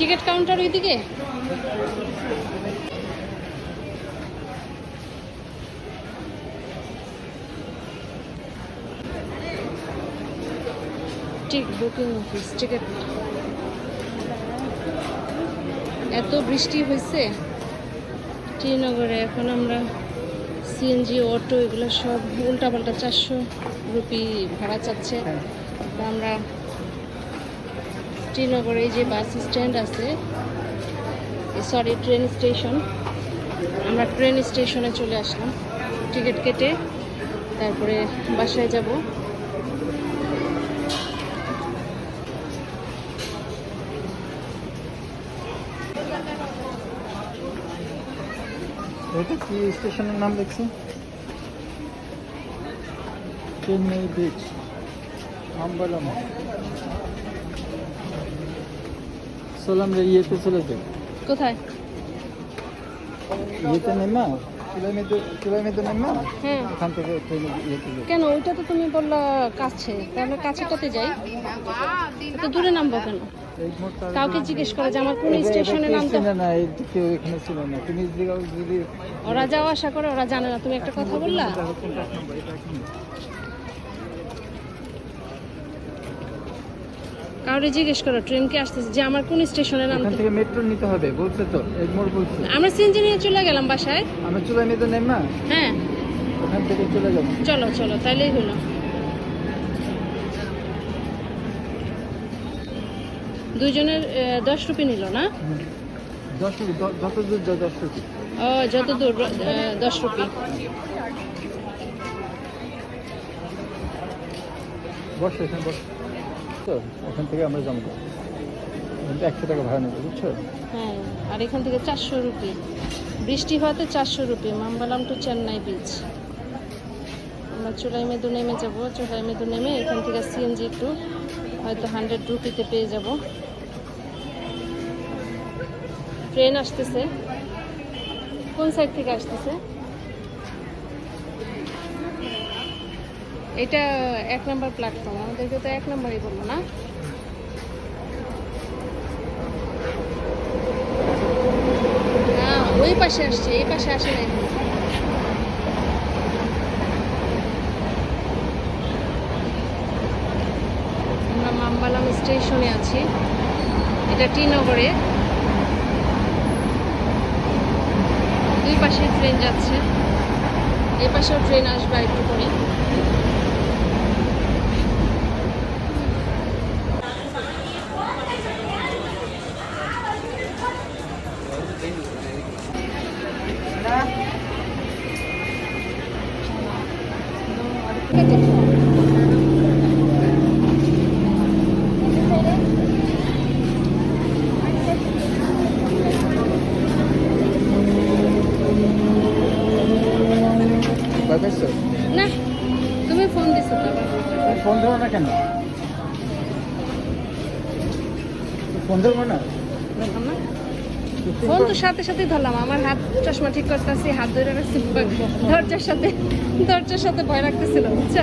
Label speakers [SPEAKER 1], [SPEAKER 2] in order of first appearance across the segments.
[SPEAKER 1] Ticket counter ওইদিকে? ঠিক booking office ticket এত বৃষ্টি হয়েছে। শ্রীনগরে এখন আমরা সিএনজি অটো এগুলো সব উল্টাপাল্টা চারশো রুপি ভাড়া চাচ্ছে। তো আমরা শ্রীনগরে যে বাস স্ট্যান্ড আছে সরি ট্রেন স্টেশন আমরা ট্রেন স্টেশনে চলে আসলাম। টিকিট কেটে তারপরে বাসায় যাব।
[SPEAKER 2] এটা কি স্টেশনের নাম দেখছি? চেন্নাই বিচ আম্বালাম সোলাম রে ইয়েতে চলে যাই।
[SPEAKER 1] কোথায়?
[SPEAKER 2] ইয়েতে নেমা
[SPEAKER 1] হ্যাঁ। কেন ওইটা তো তুমি বললা কাছে তাহলে কাছেটাতে যাই? এত দূরে নামবো কেন? কাউকে জিজ্ঞেস করে যে আমার কোন স্টেশনে নামতে
[SPEAKER 2] না কেউ এখানে ছিল না। তুমি
[SPEAKER 1] ওরা যাওয়া আসা করে ওরা জানে না। তুমি একটা কথা বললা
[SPEAKER 2] দেখো কোনটা নাম্বার এটা কি
[SPEAKER 1] কাউরে জিজ্ঞেস করো ট্রেন কি আসতেছে? যে আমার কোন স্টেশনে নামতে
[SPEAKER 2] থেকে মেট্রো নিতে হবে বলছে তো এই বলছে।
[SPEAKER 1] আমরা সিএনজি নিয়ে চলে গেলাম বাসায়।
[SPEAKER 2] আমরা চুলাই মেতে নেমা
[SPEAKER 1] হ্যাঁ।
[SPEAKER 2] ওখান থেকে চলে যাব।
[SPEAKER 1] চলো চলো তাইলেই হলো। দুইজনের দশ রুপি নিল না।
[SPEAKER 2] দশ রুপি যত দূর দশ রুপি।
[SPEAKER 1] ও যত দূর দশ রুপি।
[SPEAKER 2] বস এখানে বস। তো? ওখান থেকে আমরা জমা কিন্তু একশো টাকা ভাড়া নেব, বুঝছ?
[SPEAKER 1] হ্যাঁ আর এখান থেকে চারশো রুপি। বৃষ্টি হওয়াতে চারশো rupee. Mambalam to Chennai beach আমরা চুলাই মেদু নেমে যাব। চুলাই মেদু নেমে এখান থেকে সিএনজি একটু, হয়তো হান্ড্রেড রুপিতে পেয়ে যাব। ট্রেন আসতেছে। কোন সাইড থেকে আসতেছে? এটা এক নম্বর প্ল্যাটফর্ম আমাদেরকে তো এক নম্বরই বলল না? ওই পাশে আসছে, এই পাশে আসে নাই। আমরা মাম্বালাম স্টেশনে আছি। এটা টি নগরে। দুই পাশে ট্রেন যাচ্ছে। এই পাশেও ট্রেন আসবে একটু করে
[SPEAKER 2] ভয় পাইছো?
[SPEAKER 1] না তুমি ফোন দিছো
[SPEAKER 2] ফোন ধরো না কেন? ফোন ধরবো না?
[SPEAKER 1] না? ফোন তো সাথে সাথে ধরলাম আমার হাত চশমা ঠিক করতেছি হাত ধরে রাখছি দরজার সাথে দরজার সাথে ভয় রাখতেছিল বুঝছ?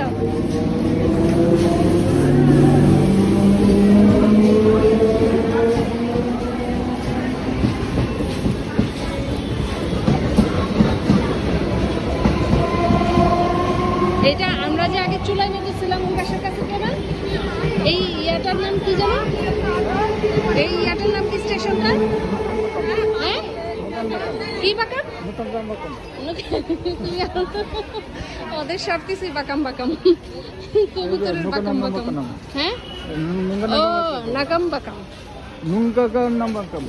[SPEAKER 1] এই ইয়াটার নাম কি জানো এই ইয়াটার নাম কি স্টেশনটা? হ্যাঁ? কি বাকাম? তুমি ওদের সব কিছুই বাকাম বাকাম। কবুতরের বাকাম বাকাম। হ্যাঁ? ও নাগাম বাকাম।
[SPEAKER 2] নুঙ্গাগাম নাম বাকাম।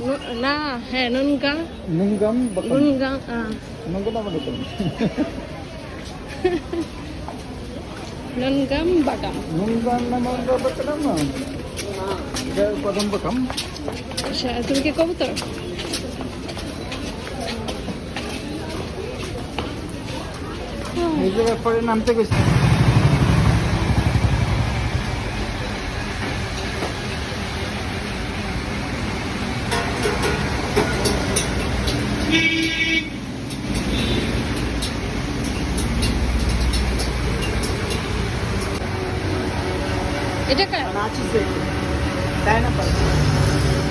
[SPEAKER 1] না হ্যাঁ নুনগা।
[SPEAKER 2] নুঙ্গাম বাকাম।
[SPEAKER 1] নুনগা
[SPEAKER 2] নুঙ্গা নাম বাকাম।
[SPEAKER 1] নুনগাম বাকাম।
[SPEAKER 2] নাম এটা বাকাম
[SPEAKER 1] আচ্ছা, তুমি কি কবুতর?
[SPEAKER 2] জায়গায় পরে নামতে গেছি।
[SPEAKER 1] এটা কার?
[SPEAKER 2] তাই না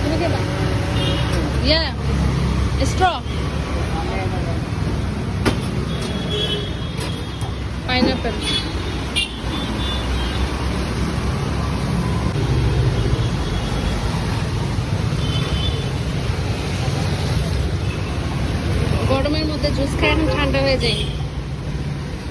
[SPEAKER 1] তুমি গেলা Yeah. Straw. Pineapple. গরমের মধ্যে জুস খাই এখন ঠান্ডা হয়ে যায়